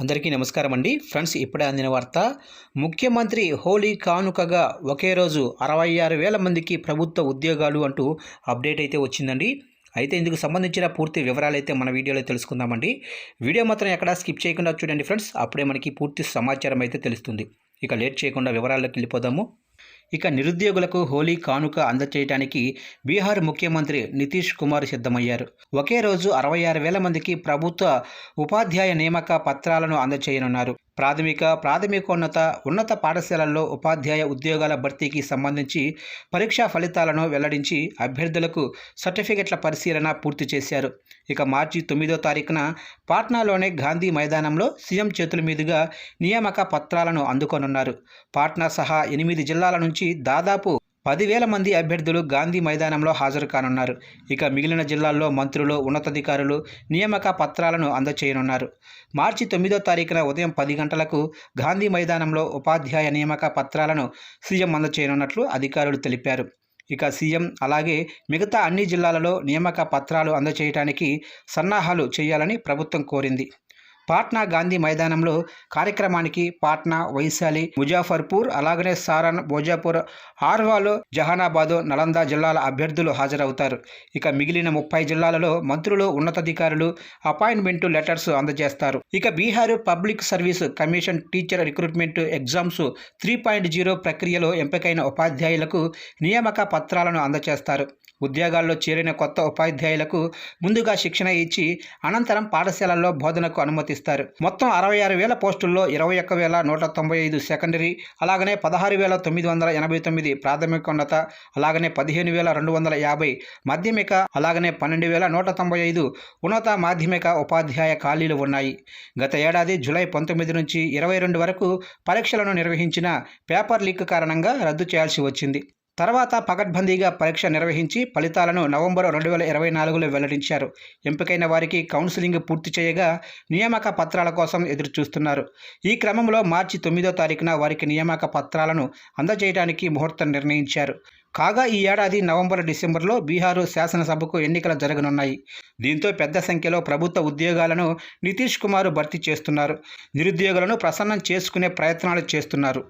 అందరికీ నమస్కారం అండి. ఫ్రెండ్స్ ఇప్పుడే అందిన వార్త ముఖ్యమంత్రి హోలీ కానుకగా ఒకే రోజు అరవై ఆరు వేల మందికి ప్రభుత్వ ఉద్యోగాలు అంటూ అప్డేట్ అయితే వచ్చిందండి. అయితే ఇందుకు సంబంధించిన పూర్తి వివరాలు అయితే మన వీడియోలో తెలుసుకుందామండి. వీడియో మాత్రం ఎక్కడా స్కిప్ చేయకుండా చూడండి ఫ్రెండ్స్. అప్పుడే మనకి పూర్తి సమాచారం అయితే తెలుస్తుంది. ఇక లేట్ చేయకుండా వివరాల్లోకి వెళ్ళిపోదాము. ఇక నిరుద్యోగులకు హోలీ కానుక అందచేయడానికి బీహార్ ముఖ్యమంత్రి నితీష్ కుమార్ సిద్ధమయ్యారు. ఒకే రోజు అరవై ఆరు వేల మందికి ప్రభుత్వ ఉపాధ్యాయ నియామక పత్రాలను అందచేయనున్నారు. ప్రాథమిక ప్రాథమికోన్నత ఉన్నత పాఠశాలల్లో ఉపాధ్యాయ ఉద్యోగాల భర్తీకి సంబంధించి పరీక్షా ఫలితాలను వెల్లడించి అభ్యర్థులకు సర్టిఫికెట్ల పరిశీలన పూర్తి చేశారు. ఇక మార్చి తొమ్మిదో తారీఖున పాట్నాలోని గాంధీ మైదానంలో సీఎం చేతుల మీదుగా నియామక పత్రాలను అందుకోనున్నారు. పాట్నా సహా ఎనిమిది జిల్లాల నుంచి దాదాపు పదివేల మంది అభ్యర్థులు గాంధీ మైదానంలో హాజరు కానున్నారు ఇక మిగిలిన జిల్లాల్లో మంత్రులు ఉన్నతాధికారులు నియామక పత్రాలను అందచేయనున్నారు. మార్చి తొమ్మిదో తారీఖున ఉదయం పది గంటలకు గాంధీ మైదానంలో ఉపాధ్యాయ నియామక పత్రాలను సీఎం అందచేయనున్నట్లు అధికారులు తెలిపారు. ఇక సీఎం అలాగే మిగతా అన్ని జిల్లాలలో నియామక పత్రాలు అందచేయడానికి సన్నాహాలు చేయాలని ప్రభుత్వం కోరింది. పాట్నా గాంధీ మైదానంలో కార్యక్రమానికి పాట్నా వైశాలి ముజాఫర్పూర్ అలాగనే సారన్ భోజాపూర్ ఆర్వాలో జహానాబాదు నలంద జిల్లాల అభ్యర్థులు హాజరవుతారు. ఇక మిగిలిన ముప్పై జిల్లాలలో మంత్రులు ఉన్నతాధికారులు అపాయింట్మెంట్ లెటర్స్ అందజేస్తారు. ఇక Bihar public service commission teacher recruitment exams three point zero ప్రక్రియలో ఎంపికైన ఉపాధ్యాయులకు నియామక పత్రాలను అందజేస్తారు. ఉద్యోగాల్లో చేరిన కొత్త ఉపాధ్యాయులకు ముందుగా శిక్షణ ఇచ్చి అనంతరం పాఠశాలల్లో బోధనకు అనుమతిస్తారు. మొత్తం అరవై ఆరు వేల పోస్టుల్లో ఇరవై ఒక్క వేల నూట తొంభై ఐదు సెకండరీ అలాగనే పదహారు వేల తొమ్మిది వందల ఎనభై తొమ్మిది ప్రాథమికోన్నత అలాగనే పదిహేను వేల రెండు వందల యాభై మాధ్యమిక అలాగనే పన్నెండు వేల నూట తొంభై ఐదు ఉన్నత మాధ్యమిక ఉపాధ్యాయ ఖాళీలు ఉన్నాయి. గత ఏడాది జూలై పంతొమ్మిది నుంచి ఇరవై రెండు వరకు పరీక్షలను నిర్వహించిన పేపర్ లీక్ కారణంగా రద్దు చేయాల్సి వచ్చింది. తర్వాత పకడ్బందీగా పరీక్ష నిర్వహించి ఫలితాలను నవంబర్ రెండు వేల ఇరవై నాలుగులో వెల్లడించారు. ఎంపికైన వారికి కౌన్సిలింగ్ పూర్తి చేయగా నియామక పత్రాల కోసం ఎదురు చూస్తున్నారు ఈ క్రమంలో మార్చి తొమ్మిదో తారీఖున వారికి నియామక పత్రాలను అందజేయడానికి ముహూర్తం నిర్ణయించారు. కాగా ఈ ఏడాది నవంబర్ డిసెంబర్లో బీహారు శాసనసభకు ఎన్నికలు జరగనున్నాయి. దీంతో పెద్ద సంఖ్యలో ప్రభుత్వ ఉద్యోగాలను నితీష్ కుమార్ భర్తీ చేస్తున్నారు. నిరుద్యోగులను ప్రసన్నం చేసుకునే ప్రయత్నాలు చేస్తున్నారు.